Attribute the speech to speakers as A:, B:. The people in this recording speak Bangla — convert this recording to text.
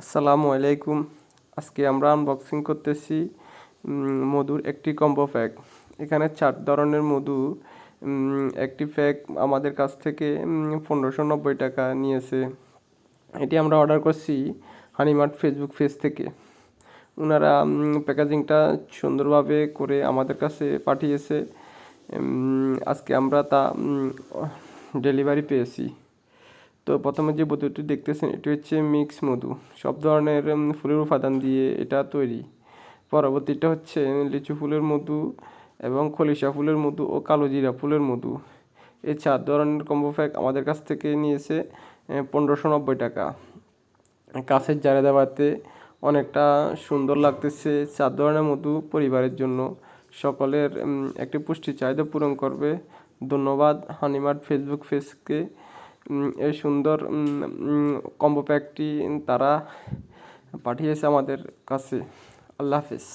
A: আসসালামু আলাইকুম। আজকে আমরা আনবক্সিং করতেছি মধুর একটি কম্বো প্যাক এখানে চার ধরনের মধু একটি প্যাক আমাদের কাছ থেকে পনেরোশো নব্বই টাকা নিয়েছে। এটি আমরা অর্ডার করছি হানিমার্ট ফেসবুক পেজ থেকে। ওনারা প্যাকেজিংটা সুন্দরভাবে করে আমাদের কাছে পাঠিয়েছে। আজকে আমরা তা ডেলিভারি পেয়েছি। তো প্রথমে যে বোতলটি দেখতেছেন, এটি হচ্ছে মিক্স মধু। সব ধরনের ফুলের উপাদান দিয়ে এটা তৈরি। পরবর্তীটা হচ্ছে লিচু ফুলের মধু এবং খলিশা ফুলের মধু ও কালো জিরা ফুলের মধু। এই চার ধরনের কম্বো প্যাক আমাদের কাছ থেকে নিয়েছে পনেরোশো নব্বই টাকা। কাছের জারে দেওয়াতে অনেকটা সুন্দর লাগতেছে চার ধরনের মধু পরিবারের জন্য। সকলের একটি পুষ্টি চাহিদা পূরণ করবে। ধন্যবাদ হানিমার্ট ফেসবুক পেজকে এই সুন্দর কম্বো প্যাকটি তারা পাঠিয়েছে আমাদের কাছে। আল্লাহ হাফিজ।